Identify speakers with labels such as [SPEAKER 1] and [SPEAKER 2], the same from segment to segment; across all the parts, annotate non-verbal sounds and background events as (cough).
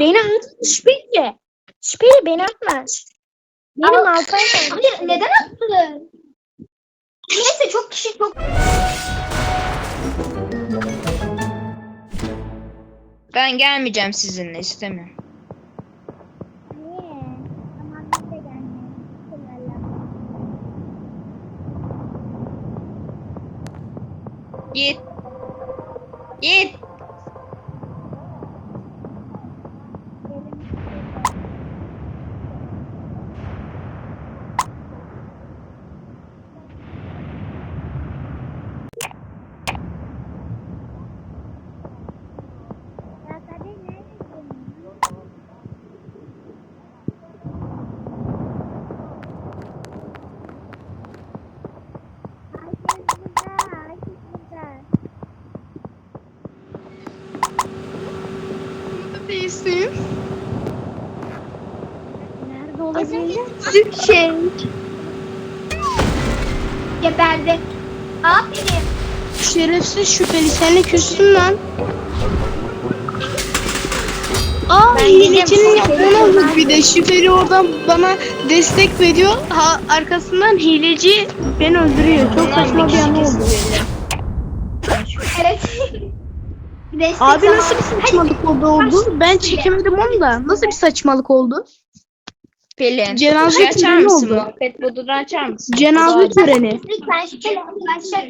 [SPEAKER 1] Beni atma şüpheli. Şüpheli beni atma. Benim. Alpay
[SPEAKER 2] Hayır neden attın? Neyse çok kişi çok
[SPEAKER 3] Ben gelmeyeceğim sizinle istemiyorum. Git. Git. Değilsin.
[SPEAKER 1] Nerede olabilir?
[SPEAKER 2] küçük şey. Geberdi. Aferin.
[SPEAKER 4] Şerefsiz şüpheli seninle küstüm lan. Aa
[SPEAKER 2] Ben
[SPEAKER 4] hilecinin
[SPEAKER 2] yedim.
[SPEAKER 4] yaptığını olduk bir de şüpheli oradan bana destek veriyor. Ha, arkasından hileci beni öldürüyor. Çok saçma bir an oldu.
[SPEAKER 2] Evet. Destek
[SPEAKER 4] Abi
[SPEAKER 2] zamanı.
[SPEAKER 4] nasıl bir saçmalık oldu oldu? Ben çekemedim onu da. Nasıl bir saçmalık oldu?
[SPEAKER 3] Pelin.
[SPEAKER 4] Cenaze
[SPEAKER 3] açar
[SPEAKER 4] töreni
[SPEAKER 3] mısın?
[SPEAKER 4] oldu.
[SPEAKER 3] Muhabbet modunu açar mısın?
[SPEAKER 4] Cenaze töreni.
[SPEAKER 2] Lütfen şüpheli. Başlat.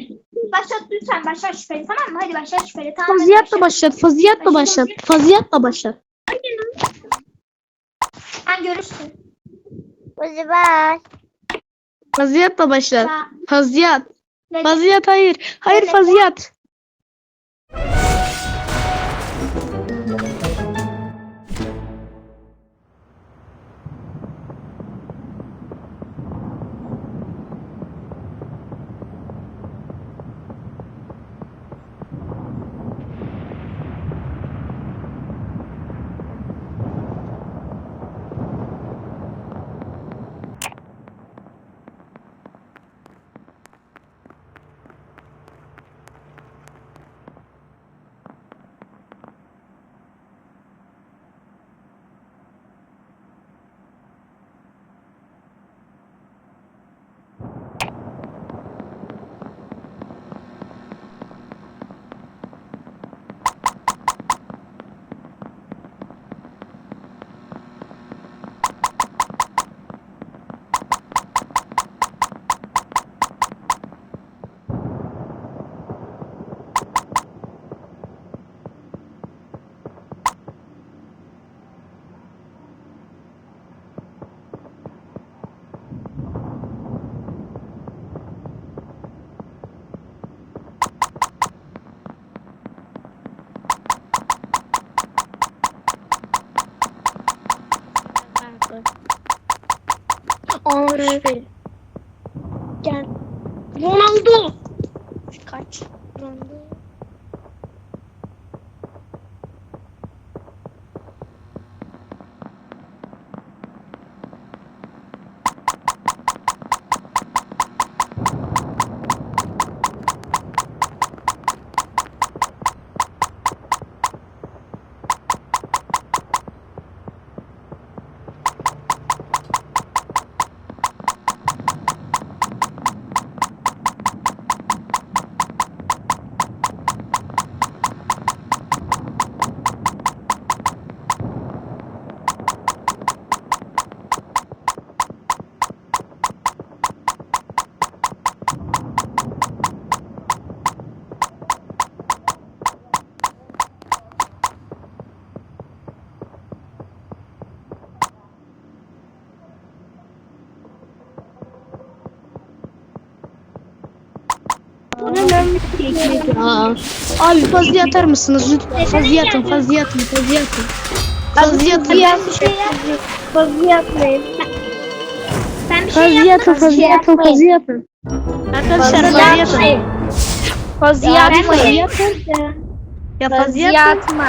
[SPEAKER 2] Başlat lütfen başlat şüpheli tamam mı? Hadi başlat şüpheli. Tamam.
[SPEAKER 4] Faziyatla başlat. Faziyatla başlat. Faziyatla başlat.
[SPEAKER 2] Sen görürsün.
[SPEAKER 1] Uzay.
[SPEAKER 4] Faziyatla başlat. Faziyat. Faziyat hayır. Hayır faziyat.
[SPEAKER 1] Ağrı. Gel.
[SPEAKER 4] Aa. Abi fazla atar mısınız lütfen? Fazla atın, fazla atın, fazla atın. Fazla atın.
[SPEAKER 2] Bir şey yap.
[SPEAKER 1] Fazla yapmayın.
[SPEAKER 2] Ben bir şey
[SPEAKER 4] Fazla atın, fazla atın, fazla atın. Arkadaşlar fazla atın.
[SPEAKER 1] Fazla
[SPEAKER 2] şey
[SPEAKER 4] Ya fazla
[SPEAKER 1] Fazla atma.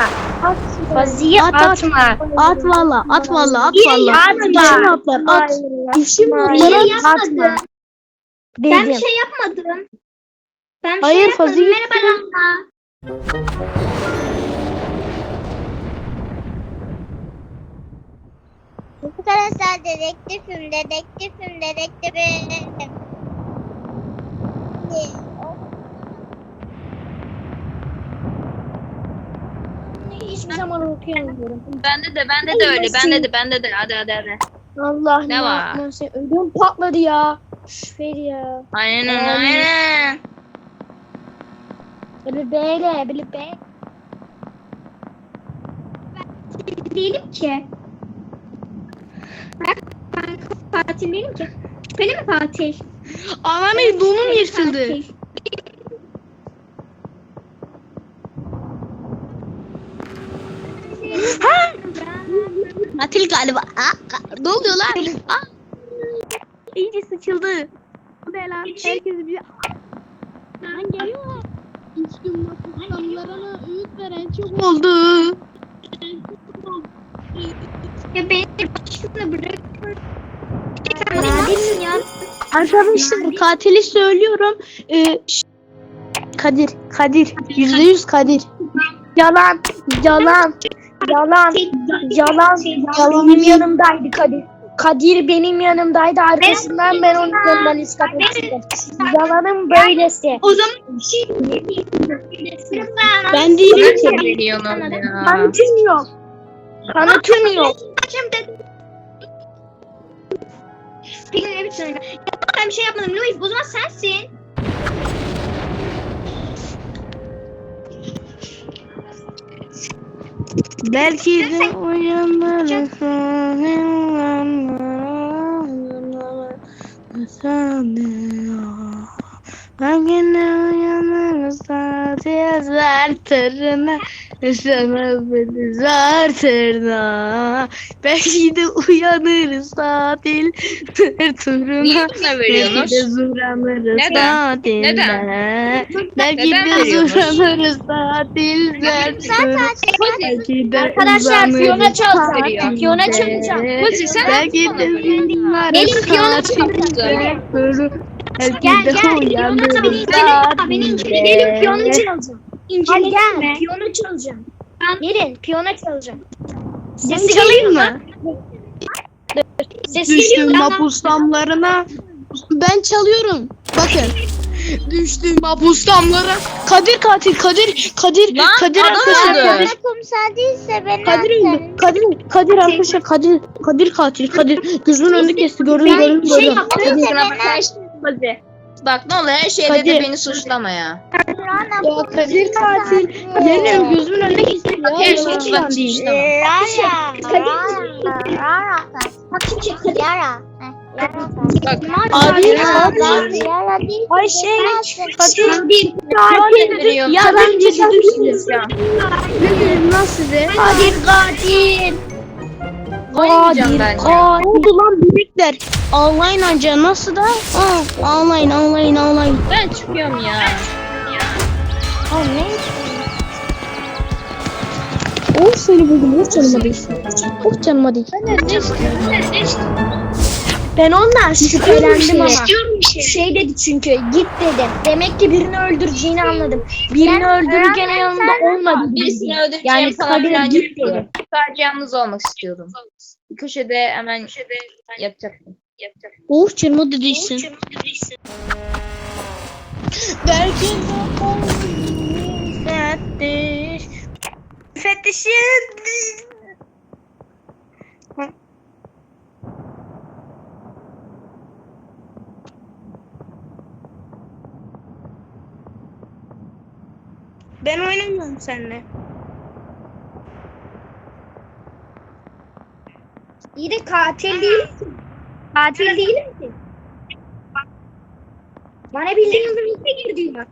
[SPEAKER 1] Fazla
[SPEAKER 4] At, at.
[SPEAKER 1] atma.
[SPEAKER 4] At valla, at valla, at valla.
[SPEAKER 1] Atma.
[SPEAKER 4] Atlar, at. İşim
[SPEAKER 2] Bir
[SPEAKER 4] atlar,
[SPEAKER 2] şey
[SPEAKER 4] at.
[SPEAKER 2] yapmadım. Ben bir şey yapmadım. Ben şey
[SPEAKER 4] Hayır,
[SPEAKER 2] şey Fazi
[SPEAKER 4] yapalım.
[SPEAKER 2] Merhaba Lamba.
[SPEAKER 5] Arkadaşlar dedektifim, dedektifim, dedektifim.
[SPEAKER 1] Hiçbir zaman okuyamıyorum.
[SPEAKER 3] Bende de, bende de öyle. Bende de, bende de. Hadi hadi hadi.
[SPEAKER 1] Allah
[SPEAKER 3] ne var?
[SPEAKER 1] Şey- Ödüm patladı ya. Şüpheli ya.
[SPEAKER 3] Aynen ee,
[SPEAKER 1] aynen. Böyle böyle böyle böyle.
[SPEAKER 2] Değilim ki. Ben, ben katil değilim ki. Şüpheli mi katil?
[SPEAKER 4] Ananı donum yırtıldı.
[SPEAKER 2] katil.
[SPEAKER 4] Galiba. Aa, ne oluyor lan? Aa. İyice sıçıldı. Bu ne lan? Herkes bir... Lan geliyorlar. Üç gün makamlarına öğüt veren çok oldu.
[SPEAKER 2] Ya beni başına bırak. Sen bana nesin ya?
[SPEAKER 4] Arkadaşlar katili söylüyorum. Ee, Kadir, Kadir. Yüzde yüz Kadir.
[SPEAKER 1] Yalan. Yalan. Yalan. Yalan.
[SPEAKER 4] Yalan değil.
[SPEAKER 1] yanımdaydı Kadir. Kadir benim yanımdaydı. Arkasından ben onun yanından ispat ettim. Yalanım böylesi.
[SPEAKER 2] O zaman bir şey
[SPEAKER 4] Ben değilim
[SPEAKER 3] Ben
[SPEAKER 4] ki.
[SPEAKER 1] Kanıtım yok. Kanıtım yok.
[SPEAKER 2] Peki ne biçim oyun? Ya ben bir şey yapmadım Louis. O zaman sensin.
[SPEAKER 4] Belki de uyanırım. Belki de uyanırız saati zartırına Yaşamaz beni zartırına Belki de uyanırız tatil
[SPEAKER 3] bana
[SPEAKER 4] Belki de zuranırız
[SPEAKER 3] Neden?
[SPEAKER 4] tatilde
[SPEAKER 3] Neden?
[SPEAKER 4] Belki
[SPEAKER 3] Neden
[SPEAKER 4] de
[SPEAKER 3] veriyorsunuz?
[SPEAKER 4] zuranırız tatilde Belki de
[SPEAKER 1] Arkadaşlar piyano çalacağım.
[SPEAKER 3] veriyor.
[SPEAKER 1] Piyano çalacağım.
[SPEAKER 3] Kuzi sen
[SPEAKER 4] Belki de
[SPEAKER 1] Benim
[SPEAKER 4] uzanırız
[SPEAKER 1] piyano
[SPEAKER 4] tatilde Belki
[SPEAKER 1] Gel
[SPEAKER 4] de
[SPEAKER 1] gel. Piyano
[SPEAKER 4] uyanırız
[SPEAKER 1] çalacağım. Benim
[SPEAKER 4] tatilde
[SPEAKER 1] Gelin piyano çalacağım. Hadi gel.
[SPEAKER 2] mi?
[SPEAKER 1] Piyano çalacağım. Gelin piyano çalacağım. Sesi
[SPEAKER 4] çalayım mı?
[SPEAKER 1] Ses
[SPEAKER 4] Düştüm mapus damlarına. Ben çalıyorum. Bakın. Düştüm mapus damlara. Kadir katil Kadir Kadir
[SPEAKER 3] Lan,
[SPEAKER 4] Kadir arkadaşlar. Kadir
[SPEAKER 5] Kumsal değilse beni
[SPEAKER 4] Kadir. Kadir Kadir arkadaşlar Kadir Kadir katil Kadir gözümün önünde kesti gördüm
[SPEAKER 1] Ben
[SPEAKER 4] gördüm
[SPEAKER 1] bir şey
[SPEAKER 4] gördüm.
[SPEAKER 1] yaptım.
[SPEAKER 4] Kadir.
[SPEAKER 3] Kusura bakma. Bak ne oluyor her şeyde
[SPEAKER 4] Kadir.
[SPEAKER 3] de beni suçlama ya.
[SPEAKER 4] Ya Kadir katil. Yemin gözümün önünde kesti ya.
[SPEAKER 3] Her şeyde
[SPEAKER 4] yalan
[SPEAKER 3] beni
[SPEAKER 4] değil.
[SPEAKER 5] Rara. Rara.
[SPEAKER 2] Bak
[SPEAKER 4] Abi
[SPEAKER 5] Yara.
[SPEAKER 4] katil.
[SPEAKER 5] Yara değil.
[SPEAKER 1] Ay şey.
[SPEAKER 4] Katil.
[SPEAKER 1] Bir
[SPEAKER 3] Katil veriyorsun.
[SPEAKER 4] Ya ben dedim
[SPEAKER 3] ya.
[SPEAKER 4] Ne dedim lan size?
[SPEAKER 1] Kadir katil.
[SPEAKER 3] Oynayacağım ben ya.
[SPEAKER 4] Ne oldu lan bebekler? Ağlayın anca nasıl da? Aa, ağlayın ağlayın ağlayın.
[SPEAKER 3] Ben çıkıyorum ya.
[SPEAKER 4] Aa ne? Oh seni buldum. Oh canıma değil. Oh canıma değil.
[SPEAKER 1] Ben ondan şüphelendim ama.
[SPEAKER 2] İstiyorum şey.
[SPEAKER 1] Şey dedi çünkü git dedi. Demek ki birini öldüreceğini anladım. Birini öldürürken yanında olmadı.
[SPEAKER 3] Birisini öldüreceğim
[SPEAKER 1] Yani
[SPEAKER 3] falan filan
[SPEAKER 1] git dedi.
[SPEAKER 3] Sadece yalnız olmak istiyordum. Bir köşede hemen yatacaktım. Yatacaktım.
[SPEAKER 4] Oh canıma değilsin. Belki müfettiş. Müfettişin. Ben oynamıyorum seninle.
[SPEAKER 1] İyi de katil değilsin. Katil değilim ki. Bana bildiğin yıldırımda girdi bak.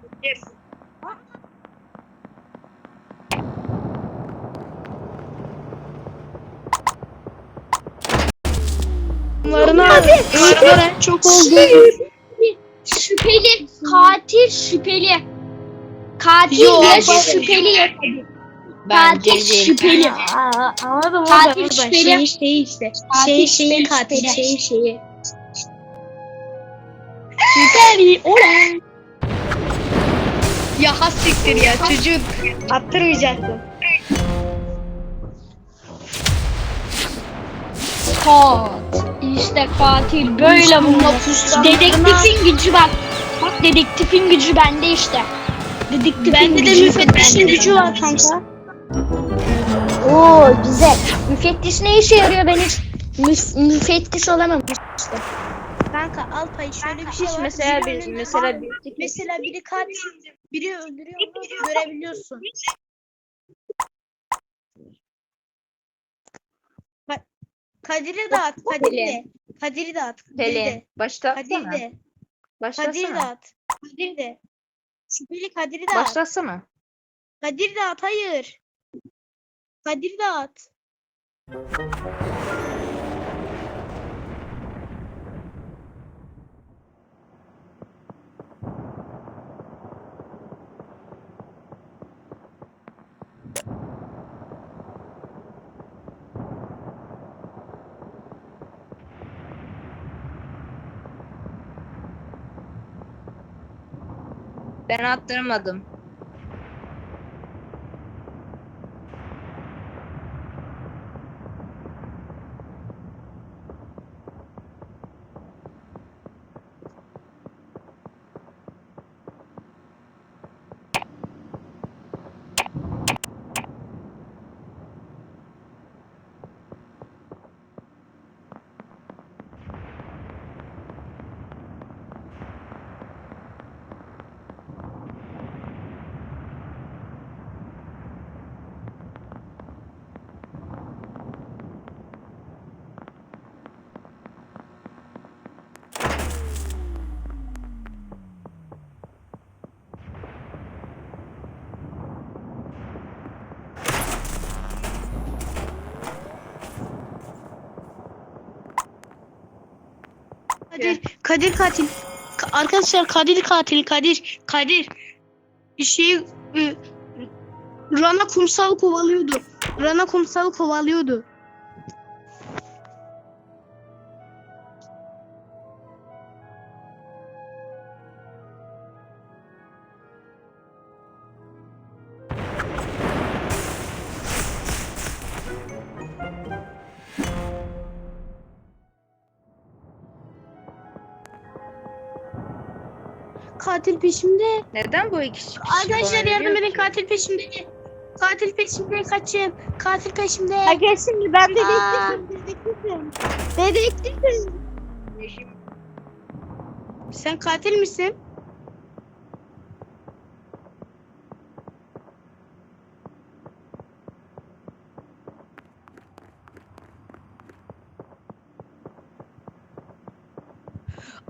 [SPEAKER 4] Bunlarına öğretmen çok oldu.
[SPEAKER 1] Şüpheli. Katil şüpheli. Katil
[SPEAKER 4] Yok,
[SPEAKER 1] ya
[SPEAKER 4] bak-
[SPEAKER 1] şüpheli ya.
[SPEAKER 3] Bence
[SPEAKER 1] Katil
[SPEAKER 3] değil.
[SPEAKER 1] şüpheli.
[SPEAKER 4] Aa, anladım
[SPEAKER 1] Katil
[SPEAKER 4] anladım.
[SPEAKER 1] şüpheli.
[SPEAKER 4] Şey şey işte.
[SPEAKER 1] Katil
[SPEAKER 4] Şey
[SPEAKER 1] şüpheli,
[SPEAKER 4] katil şey şeyi. Şüpheli olan. Ya has siktir ya çocuk. Attırmayacaktım.
[SPEAKER 1] Pat. İşte katil böyle bulunur. Dedektifin gücü bak. Bak dedektifin gücü bende işte. Dedektifin
[SPEAKER 4] Bende de müfettişin gücü var kanka.
[SPEAKER 1] Oo güzel. Müfettiş ne işe yarıyor ben hiç müf- müfettiş olamam.
[SPEAKER 4] Kanka Alpay şöyle bir şey var.
[SPEAKER 3] mesela bir mesela bir
[SPEAKER 4] Mesela biri katil, biri öldürüyor onu görebiliyorsun. Ka- Kadir'i dağıt, Kadir'i de. Kadir'i dağıt, Kadir'i
[SPEAKER 3] Pelin
[SPEAKER 4] de. Kadir
[SPEAKER 3] başlatsana.
[SPEAKER 4] de. Kadir
[SPEAKER 3] Başlatsana.
[SPEAKER 4] dağıt. Kadir de. Şüpheli Kadir'i dağıt.
[SPEAKER 3] Başlatsana.
[SPEAKER 4] Kadir dağıt, hayır. Kadir dağıt.
[SPEAKER 3] Ben attırmadım.
[SPEAKER 4] Kadir, Kadir katil. Ka- Arkadaşlar Kadir katil, Kadir, Kadir. Şey, Rana kumsal kovalıyordu. Rana kumsal kovalıyordu. Katil peşimde.
[SPEAKER 3] Neden bu iki kişi
[SPEAKER 4] Arkadaşlar yardım edin katil peşimde. Katil peşimde kaçın. Katil peşimde.
[SPEAKER 1] Herkes şimdi ben
[SPEAKER 4] Aa, dedektifim. Dedektifim. Sen katil misin?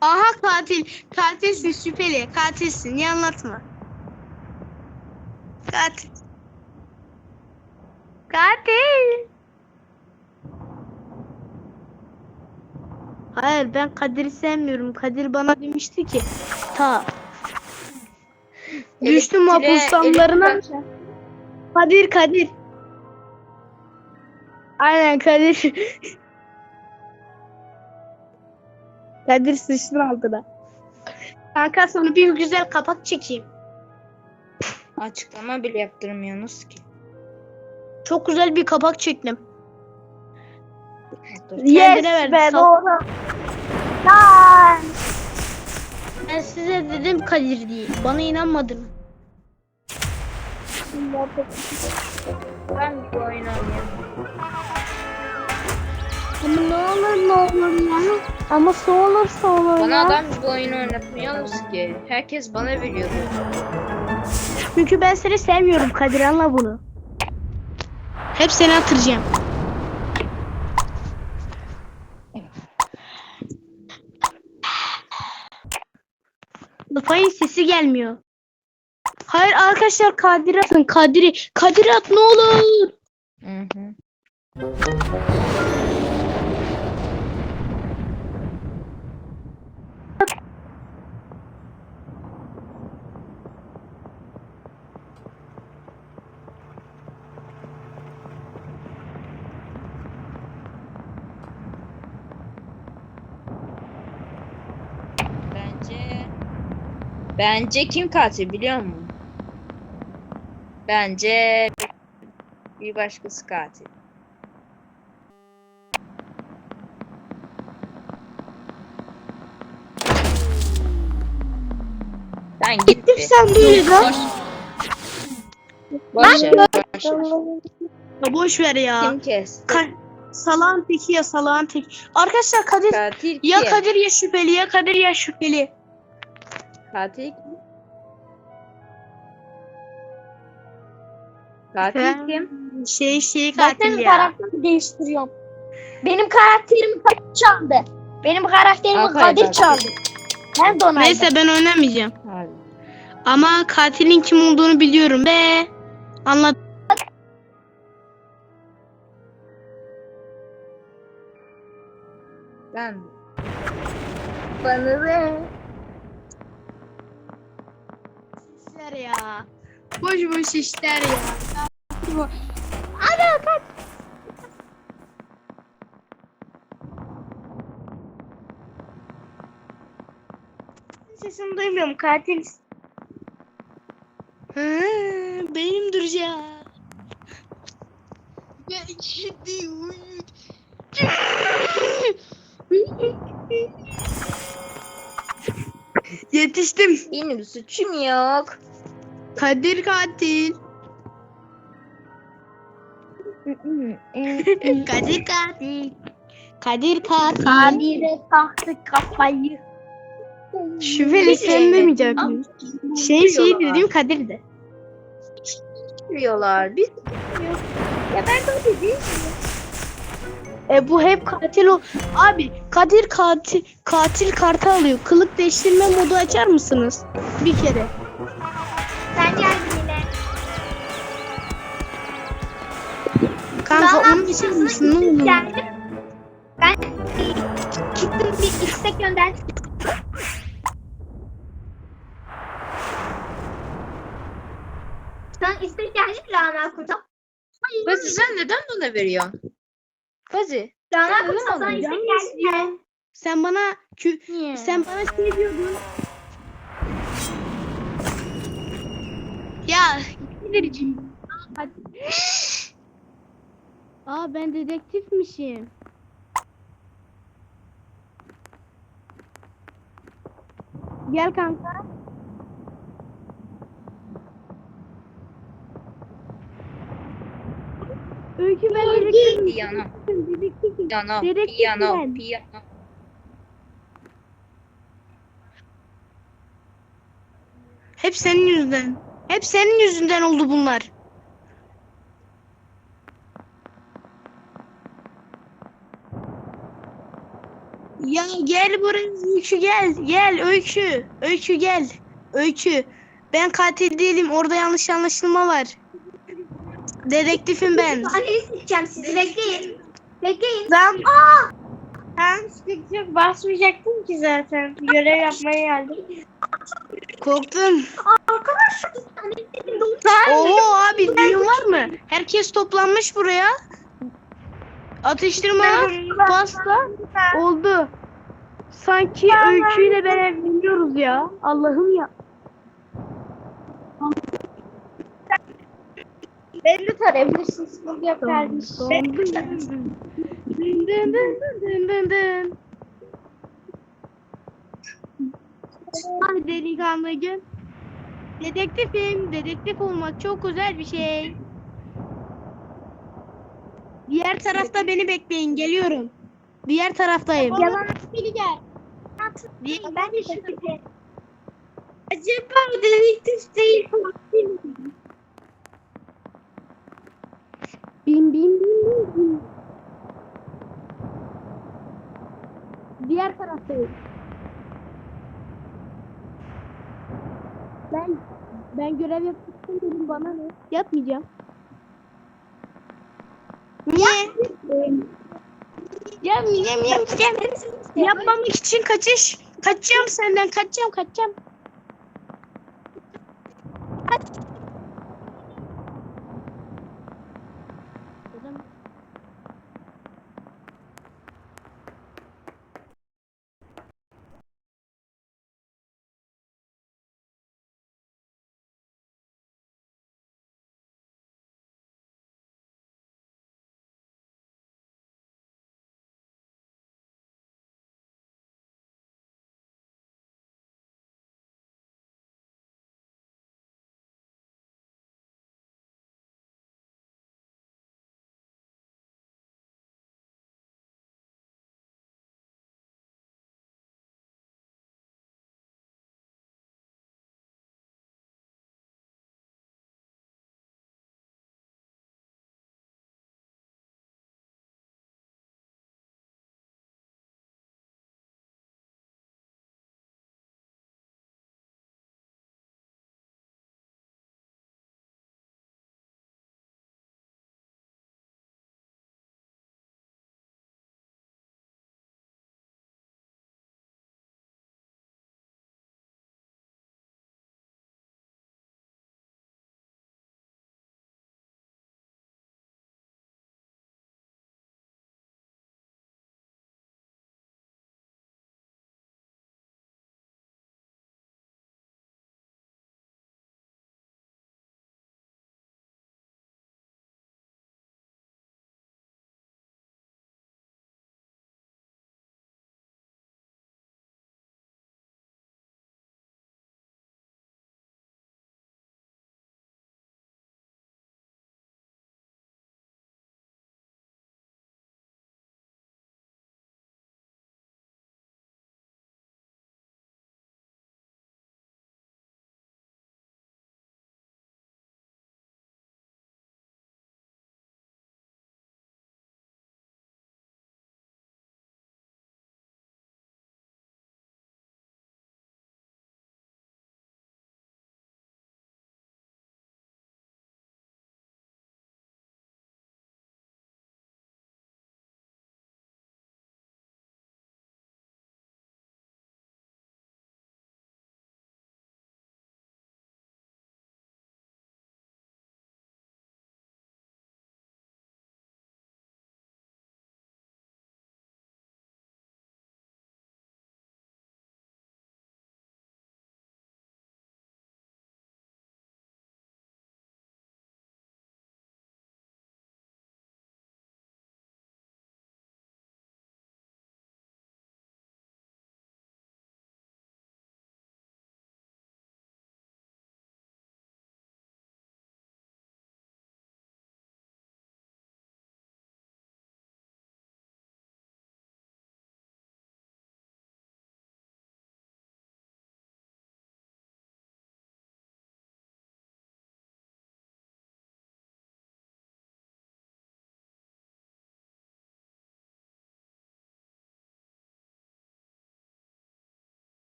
[SPEAKER 4] Aha katil. Katilsin şüpheli. Katilsin. Niye anlatma? Katil. Katil. Hayır ben Kadir'i sevmiyorum. Kadir bana demişti ki ta düştüm
[SPEAKER 3] elektrik-
[SPEAKER 4] Kadir Kadir. Aynen Kadir. Kadir sıçtın altına. Kanka sana bir güzel kapak çekeyim.
[SPEAKER 3] Açıklama bile yaptırmıyorsunuz ki.
[SPEAKER 4] Çok güzel bir kapak çektim.
[SPEAKER 3] Dur.
[SPEAKER 4] Kendine verdi,
[SPEAKER 1] be doğru. Lan.
[SPEAKER 4] Ben size dedim Kadir diye. Bana inanmadın.
[SPEAKER 3] Ben bu oyunu oynuyorum.
[SPEAKER 1] Ama ne olur ne olur ya. Ama su olursa olur
[SPEAKER 3] Bana
[SPEAKER 1] ya.
[SPEAKER 3] adam bu oyunu oynatmıyorsunuz ki. Herkes bana veriyor.
[SPEAKER 4] Çünkü ben seni sevmiyorum Kadir anla bunu. Hep seni hatırlayacağım. Lafayın sesi gelmiyor. Hayır arkadaşlar Kadir atın Kadir'i. Kadir at ne olur.
[SPEAKER 3] Hı hı. Bence kim katil biliyor musun? Bence bir başkası katil. Sen git Gittim
[SPEAKER 4] sen böyle lan.
[SPEAKER 3] Boş ver, boş.
[SPEAKER 4] Ya boş ver ya.
[SPEAKER 3] Kim kes?
[SPEAKER 4] Ka- salan teki ya salan teki. Arkadaşlar Kadir
[SPEAKER 3] Katil
[SPEAKER 4] ya? Kadir ya şüpheli ya Kadir ya şüpheli.
[SPEAKER 3] Katil kim? Katil kim?
[SPEAKER 4] Şey şey katil
[SPEAKER 1] senin
[SPEAKER 4] ya.
[SPEAKER 1] karakterini değiştiriyorum. Benim karakterimi Kadir çaldı. Benim karakterimi
[SPEAKER 3] Aferin
[SPEAKER 1] Kadir
[SPEAKER 3] Kadir.
[SPEAKER 1] çaldı. Ben de onaydım.
[SPEAKER 4] Neyse ben oynamayacağım.
[SPEAKER 3] Hadi.
[SPEAKER 4] Ama katilin kim olduğunu biliyorum be. Anladım.
[SPEAKER 3] Ben. Bana ne?
[SPEAKER 4] İşler ya. Boş boş işler ya. Sesini duymuyorum katil. Hı, benim duracak. Gerçekten uyut. Yetiştim.
[SPEAKER 3] Benim suçum yok.
[SPEAKER 4] Kadir katil. (laughs) Kadir katil. Kadir katil.
[SPEAKER 1] Kadir'e taktı kafayı.
[SPEAKER 4] Şüpheli sen demeyecektin. Şey şey dediğim Kadir'di.
[SPEAKER 3] Diyorlar. Biz Ya ben de öyle değil.
[SPEAKER 4] E bu hep katil o. Abi Kadir katil katil kartı alıyor. Kılık değiştirme modu açar mısınız? Bir kere.
[SPEAKER 5] Sen gel yine.
[SPEAKER 4] Kanka
[SPEAKER 5] Daha
[SPEAKER 4] onun için misin ne olur?
[SPEAKER 5] Geldim. Ben çıktım bir istek gönderdim. Sen istek geldi mi Rana Kurt'a?
[SPEAKER 3] Kazi sen neden bana veriyorsun? Kazi. Sen neden
[SPEAKER 5] sana geldi mi?
[SPEAKER 4] Sen bana kü sen bana şey diyordun. Ya Kadir'cim. Aa ben dedektifmişim. Gel kanka. Öykü ben dedektifim.
[SPEAKER 3] Piyano.
[SPEAKER 4] Dedektifim.
[SPEAKER 3] Piyano.
[SPEAKER 4] Dedektif
[SPEAKER 3] Piyano.
[SPEAKER 4] ben.
[SPEAKER 3] Piyano.
[SPEAKER 4] Hep senin yüzünden. Hep senin yüzünden oldu bunlar. Ya gel buraya Öykü gel. Gel Öykü. Öykü gel. Öykü. Ben katil değilim. Orada yanlış anlaşılma var. Dedektifim ben.
[SPEAKER 5] Analiz edeceğim sizi bekleyin. Bekleyin.
[SPEAKER 1] Ben ben sıkıntı yok basmayacaktım ki zaten. Görev yapmaya geldim.
[SPEAKER 4] Korktum.
[SPEAKER 5] Arkadaşlar edin.
[SPEAKER 4] Oo abi düğün var mı? Herkes toplanmış buraya. Atıştırma, pasta oldu. Sanki öyküyle ben evleniyoruz ya. Allah'ım ya.
[SPEAKER 1] De tarayabilirsin. Sıkıntı yok kardeşim.
[SPEAKER 4] Dın dın dın dın dın dın. Ay delikanlı gün. Dedektifim. Dedektif olmak çok güzel bir şey. Diğer tarafta beni bekleyin. Geliyorum. Diğer taraftayım.
[SPEAKER 5] Yalan
[SPEAKER 1] Beni gel.
[SPEAKER 5] Ben de şüpheli.
[SPEAKER 1] Acaba dedektif değil.
[SPEAKER 4] Bin bin bin bin bin. Diğer taraftayım. Ben ben görev yapmıştım dedim bana ne? Yapmayacağım. Niye? Yapmayacağım, yapmayacağım. Yapmamak için kaçış. Kaçacağım senden, kaçacağım, kaçacağım.